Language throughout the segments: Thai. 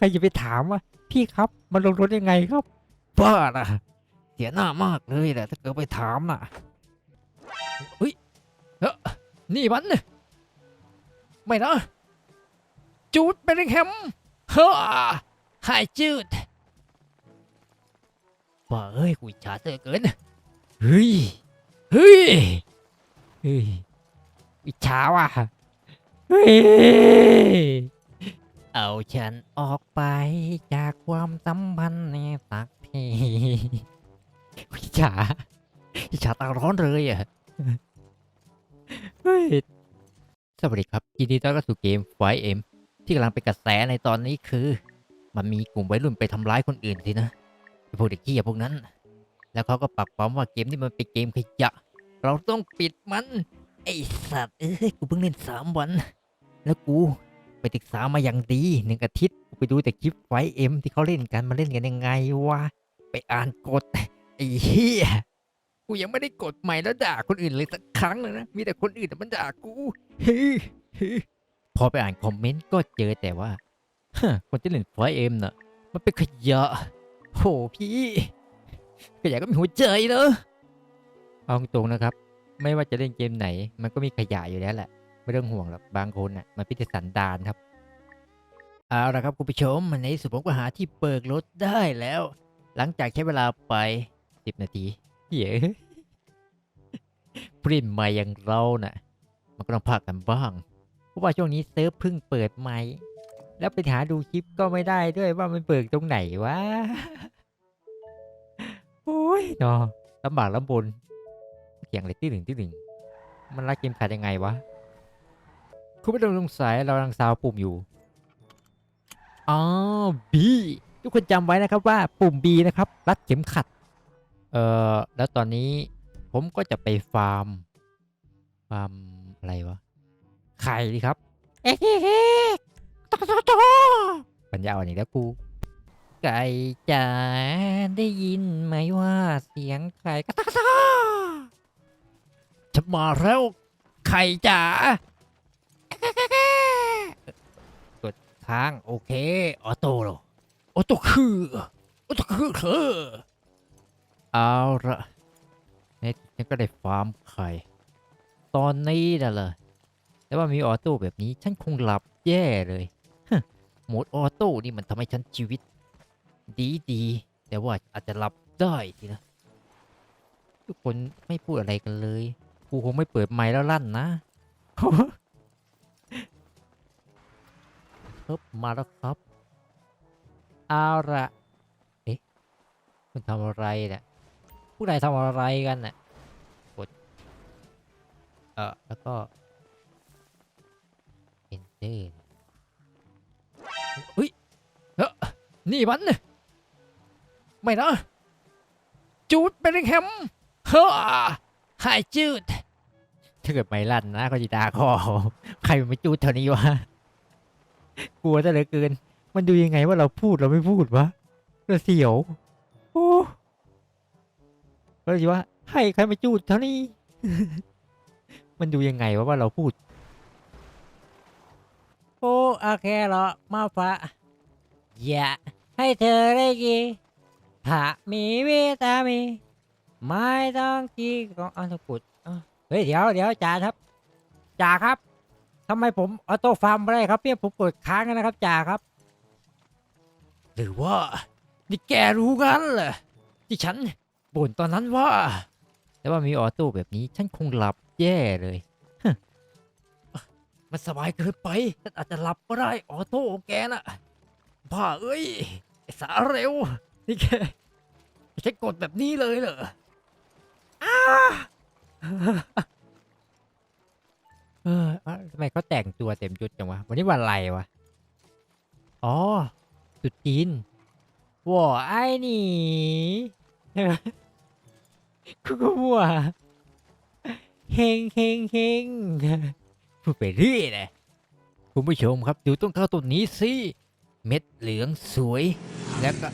ครจะไปถามว่าพี่ครับมันลงรถยังไงครับบ้านะเสียหน้ามากเลยแหละถ้าเกิดไปถามน่ะเฮ้ยเอ้อนี่มันไม่นะจูดเบลลิงแฮมเฮ้อหายจืดบ้าเอ้ยกูอิจฉาเธอเกินเฮ้ยเฮ้ยเฮ้ยอิจฉาว่ะเฮ้ย เอาฉันออกไปจากความสัมพันธ์ในสักทีอิจฉาอิจฉาตาร้อนเลยอะสวัสดีครับยินดีต้อนรับสู่เกมไฟเอ็มที่กำลังเป็นกระแสในตอนนี้คือ มันมีกลุ่มวัยรุ่นไปทำร้ายคนอื่นสินะไอ้พวกเด็กขี้ยพวกนั้น แล้วเขาก็ปักปั๊มว่าเกมนี้มันเป็นเกมขยะ เราต้องปิดมัน ไอสัตว์เอ้ยกูเพิ่งเล่นสามวัน แล้วกู ไปศึกษามาอย่างดีหนึ่งอาทิตย์ไปดูแต่คลิปไฟเอ็มที่เขาเล่นกันมาเล่นกันยังไงวะไปอ่านกฎไอ้เหี้ยกูยังไม่ได้กดใหม่แล้วด่าคนอื่นเลยสักครั้งเลยนะมีแต่คนอื่นน่มันด่ากูพอไปอ่านคอมเมนต์ก็เจอแต่ว่าคนที่เล่นไฟเอ็มน่ะมันเป็นขยะโหพี่ขยะก็มีหัวใจเนอะเอาตรงนะครับ ไม่ว่าจะเล่นเกมไหน มันก็มีขยะอยู่แล้วแหละ ไม่ต้องห่วงหรอกบางคนน่ะมันพิจสันดานครับเอาละครับคุณผู้ชมในสุดผมก็หาที่เปิดรถได้แล้ว หลังจากใช้เวลาไป 10 นาทีเย้ปริ้นมาอย่างเราน่ะ มันก็ต้องพักกันบ้าง เพราะว่าช่วงนี้เซิร์ฟเพิ่งเปิดใหม่ แล้วไปหาดูคลิปก็ไม่ได้ด้วยว่ามันเปิดตรงไหนวะโอ้ยเนาะลำบากลำบนเสียงอะไรที่หนึ่งที่หนึ่งมันรักเกมขาดยังไงวะ คุณไม่ต้องสงสัยเรากำลังซาวปุ่มอยู่ อ๋อ B ทุกคนจำไว้นะครับว่าปุ่ม B นะครับ รัดเข็มขัด เอ่อ แล้วตอนนี้ผมก็จะไปฟาร์ม ฟาร์มอะไรวะ ไข่ดิครับ เอ๊ะเอ๊ะตอตอตอปัญญาอ่อนอีกแล้วกูไก่จ๋าได้ยินไหมว่าเสียงไก่กระตากกระตาฉันมาแล้วไข่จ๋า กดค้างโอเคออโต้หรอออโต้คือออโต้คือเธอเอาละในฉันก็ได้ฟาร์มไข่ตอนนี้น่ะเลยแต่ว่ามีออโต้แบบนี้ฉันคงหลับแย่เลยฮโหมดออโต้นี่มันทำให้ฉันชีวิต ดีดีแต่ว่าอาจจะหลับได้สินะทุกคนไม่พูดอะไรกันเลย กูคงไม่เปิดไมค์แล้วลั่นนะ ครับ มาแล้วครับเอาละเอ๊ะคุณทำอะไรเนี่ยผู้ใดทำอะไรกันน่ะกดเออแล้วก็ enter เฮ้ยเออนี่มันไม่นะจูดเบลลิงแฮมเฮ้อหายจืดถ้าเกิดไม่ลั่นนะก็จะด่าคอใครมาจูดเท่านี้วะ กลัวซะเหลือเกิน มันดูยังไงว่าเราพูดเราไม่พูดวะเราเสียวโอ้เราจะว่าให้ใครมาจูดเท่านี้ มันดูยังไงวะว่าเราพูด โอ้โอเคเหรอมาฟ้าอย่าให้เธอได้กินถ้ามีวิตามินไม่ต้องกินก็อันตกุดเฮ้ยเดี๋ยวเดี๋ยวจ่าครับจ่าครับ ทำไมผมออโต้ฟาร์มไม่ได้ครับเนี่ยผมกดค้างนะครับจ่าครับ หรือว่านี่แกรู้กันเหรอที่ฉันบ่นตอนนั้นว่า แต่ว่ามีออโต้แบบนี้ฉันคงหลับแย่เลยมันสบายเกินไปฉันอาจจะหลับก็ได้ออโต้ของแกน่ะบ้าเอ้ยไอสาเร็วนี่แกใช้กดแบบนี้เลยเหรออ้า เออทำไมเขาแต่งตัวเต็มชุดจังวะ วันนี้วันอะไรวะ อ๋อตุดจีนว่าไอ้นี่ใช่ไหมกูก็มั่วเฮงเฮงเฮงพูดไปเรื่อยเลยคุณผู้ชมครับ ดูต้นข้าวต้นนี้สิ เม็ดเหลืองสวย แล้วก็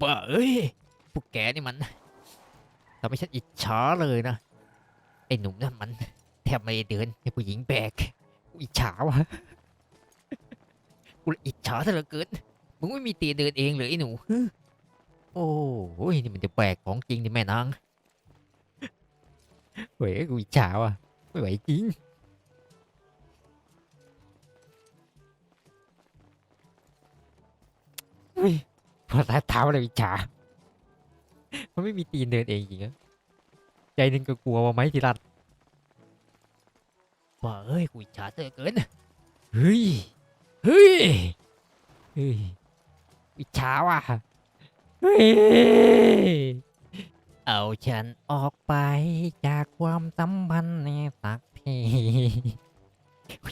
บ้าเอ้ยพวกแกนี่มันทำให้ฉันอิจฉาเลยนะ ไอ้หนุ่มนั่นมัน แทบไม่เดินให้ผู้หญิงแบกกูอิจฉาวะกูอิจฉาซะเหลือเกินมึงไม่มีตีเดินเองเลยไอ้หนูโอ้โหนี่มันจะแปลกของจริงนี่แม่นางเฮ้ยกูอิจฉาว่ะไม่ไหวจริงเฮ้ยพอตาเท้าเลยอิจฉามันไม่มีตีนเดินเองจริงอะ ใจหนึงก็กลัวว่าไหมทีรันบ้าเอ้ยกูอิจฉาเหลือเกินเฮ้ยเฮ้ยเฮ้ยอิจฉาว่ะเฮ้ยเอาฉันออกไปจากความสัมพันธ์ในสักที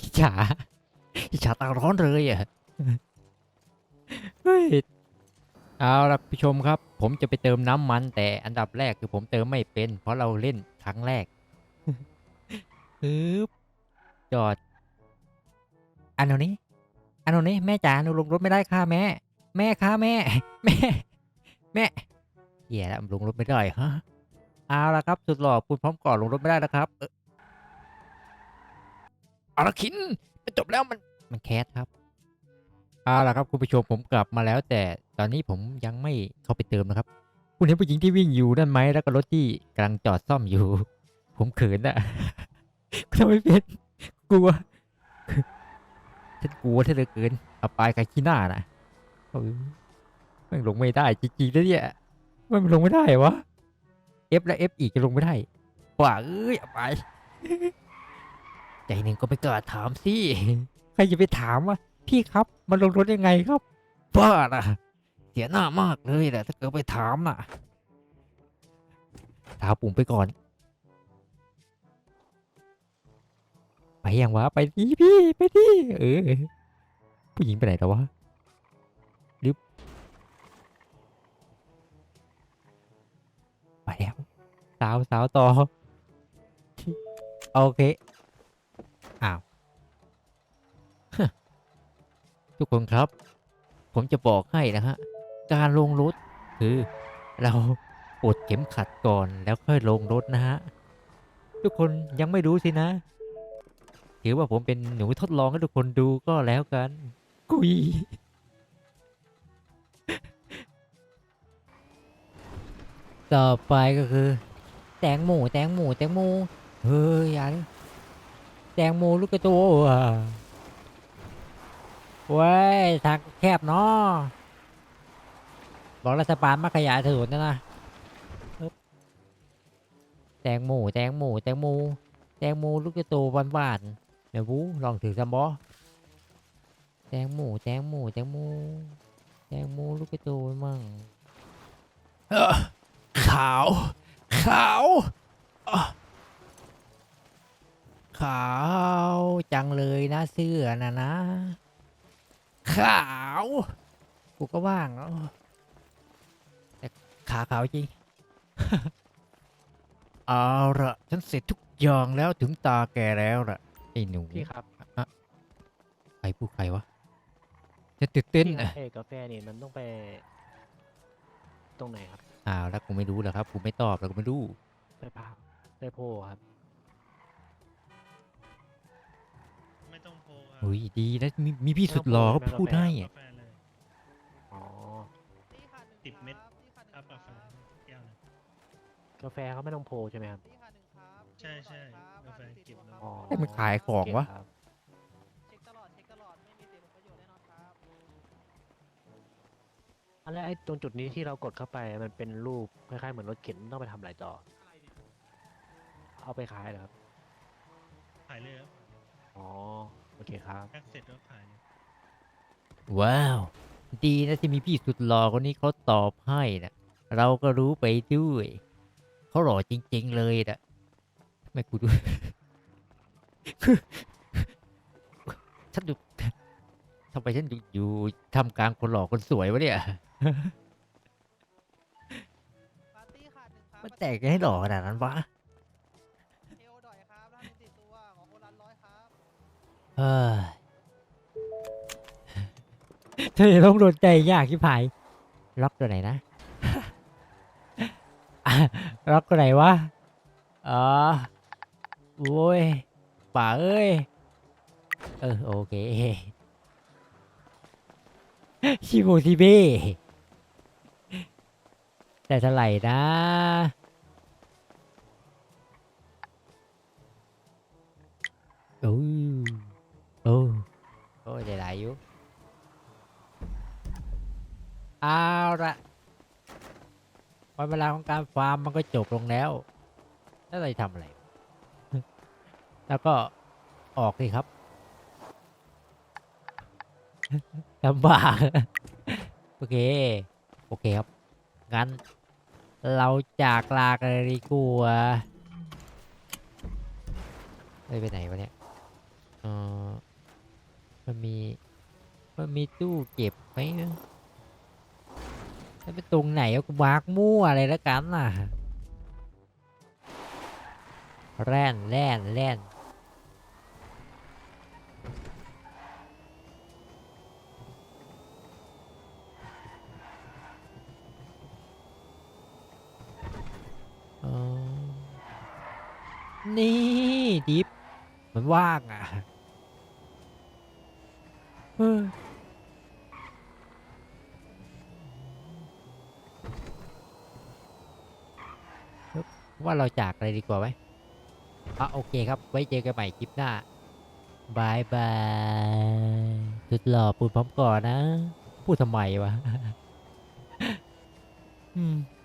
อิจฉาอิจฉาตาร้อนเลยอะเฮ้ย เอาละผู้ชมครับ ผมจะไปเติมน้ำมัน แต่อันดับแรกคือผมเติมไม่เป็น เพราะเราเล่นครั้งแรกปึ๊บจอด อันนี้ อันนี้แม่จ๋าหนูลงรถไม่ได้ค่ะแม่ แม่คะแม่ แม่ แม่เหี้ยแล้วลงรถไม่ได้ฮะเอาละครับ สุดหล่อพูดพร้อมก่อนลงรถไม่ได้นะครับเออเอาละคินมันจบแล้วมันมันแคสครับ เอาละครับคุณผู้ชมผมกลับมาแล้ว แต่ตอนนี้ผมยังไม่เข้าไปเติมนะครับ คุณเห็นผู้หญิงที่วิ่งอยู่นั่นไหมแล้วก็รถที่กำลังจอดซ่อมอยู่ ผมเขินอะทำไมเป็นกลัวฉันกลัวเธอเหลือเกินเอาปลายกับขี้หน้าน่ะเออแม่ลงไม่ได้จริงๆนะเนี่ยไม่มันลงไม่ได้วะ F และ F อีกจะลงไม่ได้ว่าเอ้ยเอาไปใจหนึ่งก็ไม่กล้าถามสิใครจะไปถามว่า พี่ครับมันลงรถยังไงครับบ้านะเสียหน้ามากเลยแหละถ้าเกิดไปถามน่ะถามปุ่มไปก่อน ไปยังวะไปดิพี่ไปดิเออผู้หญิงไปไหนแล้ววะไปแล้วสาวสาวต่อโอเค ทุกคนครับ ผมจะบอกให้นะฮะ การลงรถคือเราปลดเข็มขัดก่อนแล้วค่อยลงรถนะฮะ ทุกคนยังไม่รู้สินะ ถือว่าผมเป็นหนูทดลองให้ทุกคนดูก็แล้วกัน กุยต่อไปก็คือ แตงโมแตงโมแตงโมเฮ้ยย่าดิแตงโมลูกกระตัวอะ เว้ยทางแคบเนาะบอกรัฐบาลมาขยายถนนนะนะแตงโมแตงโมแตงโมแตงโมลูกกระตัวหวานเดี๋ยววูลองถือสมบอแตงโมแตงโมแตงโมแตงโมลูกกระตัวมั่งขาวขาวอะขาวจังเลยนะเสื้อนะนะ ขาวกูก็ว่างเนอะแต่ขาขาวจริง เอาละฉันเสร็จทุกอย่างแล้วถึงตาแกแล้วล่ะไอ้หนูพี่ครับใครพูดใครวะจะตื่นเต้นพี่ครัอะบเอกาแฟนี่มันต้องไป ตรงไหนครับอ้าวแล้วกูไม่รู้เหรอครับกูไม่ตอบแล้วกูไม่รู้ไปพาไปโพครับ เฮ้ยดีนะมีมีพี่สุดหล่อเขาพูดให้อะกาแฟเลยอ๋อ สิบเม็ด ครับกาแฟแก้วหนึง กาแฟเขาไม่ต้องโพใช่ไหมครับใช่ใช่กาแฟเก็บน้ำอ๋อให้มันขายของวะโเคครับเช็คตลอดเช็คตลอดไม่มีเสียผลประโยชน์แน่นอนครับอันแล้วไอ้ตรงจุดนี้ที่เรากดเข้าไปมันเป็นรูปคล้ายๆเหมือนรถเข็นต้องไปทำอะไรต่อ เอาไปขายเหรอครับขายเลยครับ อ๋อโอ เคครับแพ็กเสร็จก็ขายเลยว้าว ดีนะที่มีพี่สุดหล่อคนนี้เขาตอบให้นะเราก็รู้ไปด้วยเขาหล่อจริง ๆ เลยนะไม่กูดู ฉันดูทำไมฉันดูอยู่ทำกลางคนหล่อคนสวยวะเนี่ย ปาร์ตี้ขาดหนึ่งครับมันแต่งให้หล่อขนาดนั้นวะ เฮ้ยเธอต้องโดนใจยากที่ผาย ล็อกตัวไหนนะล็อกตัวไหนวะอ๋อโว้ยป่าเอ้ย เออ โอเคชิโมซิเบ้แต่เท่าไหร่นะโอ้ โอ้โอ้ยได้หลายอยู่เอาละวันเวลาของการฟาร์มมันก็จบลงแล้ว แล้วเราจะทำอะไร แล้วก็ออกสิครับลำบาก โอเค โอเคครับ งั้น เราจากลากันเลยดีกว่าเฮ้ยไปไหนวะเนี่ยเออ มันมี มันมีตู้เก็บไหมแล้วเป็นตรงไหนกูมากมั่วอะไรแล้วกันน่ะ แร่นแร่นแร่นอ๋อนี่ดิฟมันว่างอะเฮ้ยเฮ้ย ว่าเราจากอะไรดีกว่าไหมอะโอเคครับ ไว้เจอกันใหม่คลิปหน้าบายบายสุดหล่อปูดพร้อมก่อนนะ พูดทำไมวะ อืม